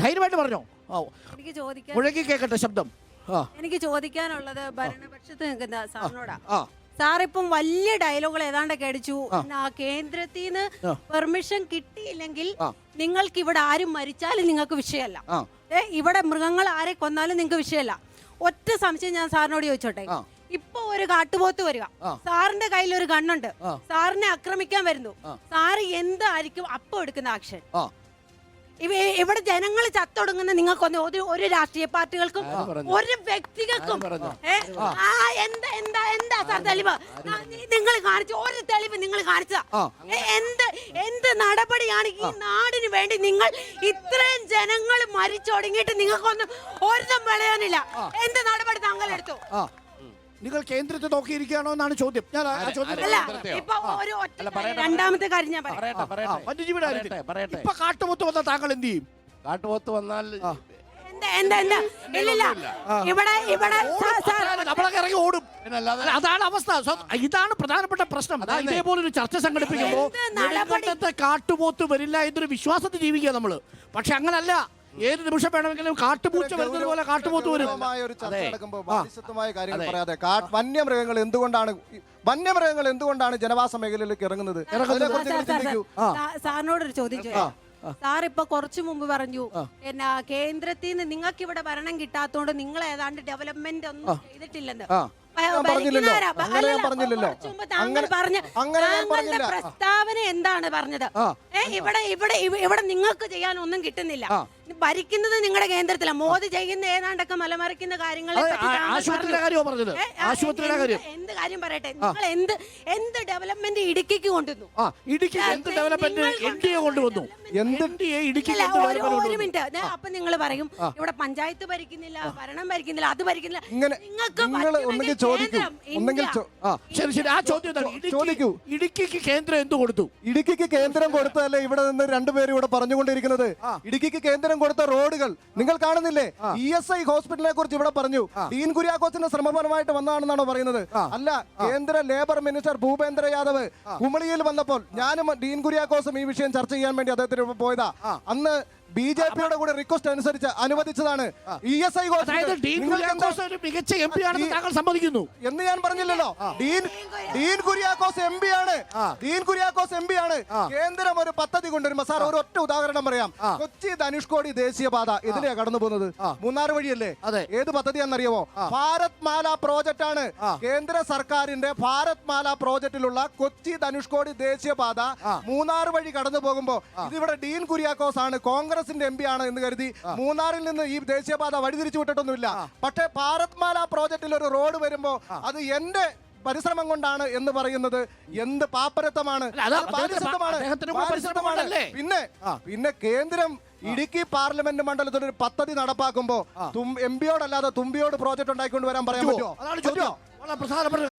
ധൈര്യമായിട്ട് പറഞ്ഞോ. എനിക്ക് ചോദിക്കാൻ കേൾക്കട്ടെ ശബ്ദം. എനിക്ക് ചോദിക്കാനുള്ളത് ഭരണപക്ഷത്ത് നിൽക്കുന്ന സാറിനോടാ. സാർ ഇപ്പം വലിയ ഡയലോഗുകൾ ഏതാണ്ടൊക്കെ അടിച്ചു. ആ. കേന്ദ്രത്തിൽ നിന്ന് പെർമിഷൻ കിട്ടിയില്ലെങ്കിൽ നിങ്ങൾക്ക് ഇവിടെ ആരും മരിച്ചാലും നിങ്ങൾക്ക് വിഷയമല്ല. ഏ ഇവിടെ മൃഗങ്ങൾ ആരെ കൊന്നാലും നിങ്ങൾക്ക് വിഷയമല്ല. ഒറ്റ സംശയം ഞാൻ സാറിനോട് ചോദിച്ചോട്ടെ. ഇപ്പൊ ഒരു കാട്ടുപോത്ത് വരിക. സാറിന്റെ കയ്യിൽ ഒരു ഗണ്ണുണ്ട് സാറിനെ ആക്രമിക്കാൻ വരുന്നു. സാറ് എന്തായിരിക്കും അപ്പൊ എടുക്കുന്ന ആക്ഷൻ? ഇവ- ഇവിടെ ജനങ്ങൾ ചത്തൊടുങ്ങുന്ന നിങ്ങൾക്കൊന്നും ഒരു ഒരു രാഷ്ട്രീയ പാർട്ടികൾക്കും ഒരു വ്യക്തികൾക്കും? ആ, എന്താ എന്താ എന്താ സാർ തെളിവ്? നിങ്ങൾ കാണിച്ച ഒരു തെളിവ് നിങ്ങൾ കാണിച്ചതാ. എന്ത് എന്ത് നടപടിയാണ് ഈ നാടിന് വേണ്ടി നിങ്ങൾ ഇത്രയും ജനങ്ങൾ മരിച്ചൊടുങ്ങിയിട്ട് നിങ്ങൾക്കൊന്നും ഒരിതും വിളയാനില്ല എന്ത് നടപടി താങ്കൾ എടുത്തു? നിങ്ങൾ കേന്ദ്രത്തെ നോക്കിയിരിക്കുകയാണോ എന്നാണ് ചോദ്യം. ഞാൻ ആ- ചോദ്യം അല്ല? ഇപ്പൊ ഒരു ഒറ്റ രണ്ടാമത്തെ കാര്യം ഞാൻ പറയാം. പറയട്ടെ ആ, പറയട്ടെ വന്യജീവിയുടെ കാര്യത്തിൽ. പറയട്ടെ, പറയട്ടെ. ഇപ്പൊ കാട്ടുപോത്ത് വന്ന താങ്കൾ എന്ത് ചെയ്യും? കാട്ടുപോത്ത് വന്നാൽ എന്താ എന്താ എന്താ? ഇല്ലില്ല ഇവിടെ ഇവിടെ സാർ- സാർ നമ്മളൊക്കെ ഇറങ്ങി ഓടും. പിന്നല്ലാതെ അല്ല, അതാണ് അവസ്ഥ. ഇതാണ് പ്രധാനപ്പെട്ട പ്രശ്നം. ദാ ഇതേപോലെ ഒരു ചർച്ച സംഘടിപ്പിക്കുമ്പോൾ എന്ത് നടപടി? നെടുങ്കണ്ടത്തെ കാട്ടുപോത്ത് വരില്ല എന്നൊരു വിശ്വാസത്തിൽ ജീവിക്കുക നമ്മൾ. പക്ഷെ അങ്ങനല്ല. ഏത് നിമിഷം വേണമെങ്കിലും കാട്ടുപൂച്ച വരുന്നത് പോലെ കാട്ടുപോത്ത് വരും. ഒരു ചർച്ച. നടക്കുമ്പോൾ കാര്യങ്ങൾ പറയാതെ കാ- വന്യമൃഗങ്ങൾ എന്തുകൊണ്ടാണ് വന്യമൃഗങ്ങൾ എന്തുകൊണ്ടാണ് ജനവാസ മേഖലയിലേക്ക് ഇറങ്ങുന്നത്? അതിനെക്കുറിച്ച് നിങ്ങൾ ചിന്തിക്കൂ. സാറിനോട് ഒരു ചോദ്യം ചോദിക്കാം. സാർ ഇപ്പൊ കുറച്ചു മുമ്പ് പറഞ്ഞു എന്നാ കേന്ദ്രത്തിൽ നിന്ന് നിങ്ങൾക്ക് ഇവിടെ ഭരണം കിട്ടാത്തോണ്ട് നിങ്ങൾ ഏതാണ്ട് ഡെവലപ്മെന്റ് ഒന്നും ചെയ്തിട്ടില്ലെന്ന്. ആ. ഭ- ഞാൻ പറഞ്ഞില്ലല്ലോ. ഭരിക്കുന്നവരാ. ഭ- അങ്ങനെ ഞാൻ അല്ലല്ല, പറഞ്ഞില്ലല്ലോ. കുറച്ച് മുമ്പ് താങ്കൾ അങ്ങനെ- പറഞ്ഞ അങ്ങനെ ഞാൻ താങ്കളുടെ പറഞ്ഞില്ല. പ്രസ്താവന എന്താണ് പറഞ്ഞത്? ഇവിടെ ഇവിടെ ഇവ- ഇവിടെ നിങ്ങൾക്ക് ചെയ്യാൻ ഒന്നും കിട്ടുന്നില്ല. ഭരിക്കുന്നത് നിങ്ങളുടെ കേന്ദ്രത്തില. മോദി ചെയ്യുന്ന ഏതാണ്ടൊക്കെ മലമറിക്കുന്ന കാര്യങ്ങളെ ആശുപത്രിയുടെ കാര്യം. എന്ത് കാര്യം പറയട്ടെ? നിങ്ങൾ എന്ത് എന്ത് ഡെവലപ്മെന്റ് ഇടുക്കിക്ക് കൊണ്ടുവന്നു? ആ ഇടുക്കി എന്ത് ഡെവലപ്മെന്റ് എൻ കൊണ്ടുവന്നു? ഒരു- മിനിറ്റ്. അപ്പൊ നിങ്ങൾ പറയും ഇവിടെ പഞ്ചായത്ത് ഭരിക്കുന്നില്ല ഭരണം ഭരിക്കുന്നില്ല അത് ഭരിക്കുന്നില്ല. നിങ്ങൾക്ക് ചോദിക്കും. ശരി ശരി. ആ ചോദ്യം? ചോദിക്കൂ. ഇടുക്കിക്ക് കേന്ദ്രം എന്ത് കൊടുത്തു? ഇടുക്കിക്ക് കേന്ദ്രം കൊടുത്തതല്ലേ ഇവിടെ നിന്ന് രണ്ടുപേരും ഇവിടെ പറഞ്ഞുകൊണ്ടിരിക്കുന്നത്? ഇടുക്കിക്ക് കേന്ദ്രം കൊടുത്ത റോഡുകൾ. നിങ്ങൾ കാണുന്നില്ലേ? ഇ എസ് ഐ ഹോസ്പിറ്റലിനെ കുറിച്ച് ഇവിടെ പറഞ്ഞു. ഡീൻ കുര്യാക്കോസിന്റെ ശ്രമപരമായിട്ട് വന്നതാണെന്നാണോ പറയുന്നത്? അല്ല കേന്ദ്ര ലേബർ മിനിസ്റ്റർ ഭൂപേന്ദ്ര യാദവ് കുമളിയിൽ വന്നപ്പോൾ ഞാനും ഡീൻ കുര്യാക്കോസും ഈ വിഷയം ചർച്ച ചെയ്യാൻ വേണ്ടി അദ്ദേഹത്തിന് പോയതാ. അന്ന് ബി ജെ പിയുടെ കൂടെ റിക്വസ്റ്റ് അനുസരിച്ച് അനുവദിച്ചതാണ് ഇ എസ് ഐ അതായത് ഡീൻ കുര്യാക്കോസ് ഒരു മികച്ച എം പി ആണെന്ന് താങ്കൾ സമ്മതിക്കുന്നു. എന്ന് ഞാൻ പറഞ്ഞില്ലല്ലോ. Dean Dean Kuriakose. M P ആണ്. ഡീൻ കുര്യാക്കോസ് എം പി ആണ്. കേന്ദ്രം ഒരു പദ്ധതി കൊണ്ടുവരുമ്പോ സാർ ഒരു ഒറ്റ ഉദാഹരണം പറയാം. കൊച്ചി ധനുഷ്കോടി ദേശീയപാത ഇതിലെയാ കടന്നു പോകുന്നത്? മൂന്നാർ വഴിയല്ലേ? അതെ. ഏത് പദ്ധതിയാണെന്നറിയാമോ ഭാരത് മാല പ്രോജക്റ്റ് ആണ് കേന്ദ്ര സർക്കാരിന്റെ ഭാരത് മാല പ്രോജക്റ്റിലുള്ള കൊച്ചി ധനുഷ്കോടി ദേശീയപാത മൂന്നാർ വഴി കടന്നു പോകുമ്പോ ഇതിവിടെ ഡീൻ കുര്യാക്കോസ് ആണ് കോൺഗ്രസിന്റെ എം പി ആണ് എന്ന് കരുതി മൂന്നാറിൽ നിന്ന് ഈ ദേശീയപാത വഴിതിരിച്ചു വിട്ടിട്ടൊന്നുമില്ല. പക്ഷേ ഭാരത് മാല പ്രോജക്റ്റിൽ ഒരു റോഡ് വരുമ്പോ അത് എന്റെ പരിശ്രമം കൊണ്ടാണ് എന്ന് പറയുന്നത് എന്ത് പാപ്പരത്വമാണ്. പിന്നെ പിന്നെ കേന്ദ്രം ഇടുക്കി പാർലമെന്റ് മണ്ഡലത്തിൽ ഒരു പദ്ധതി നടപ്പാക്കുമ്പോ എം പിയോടല്ലാതെ തുമ്പിയോട് പ്രോജക്ട് ഉണ്ടാക്കിക്കൊണ്ട് വരാൻ പറയാൻ പറ്റുമോ പ്രധാനപ്പെട്ട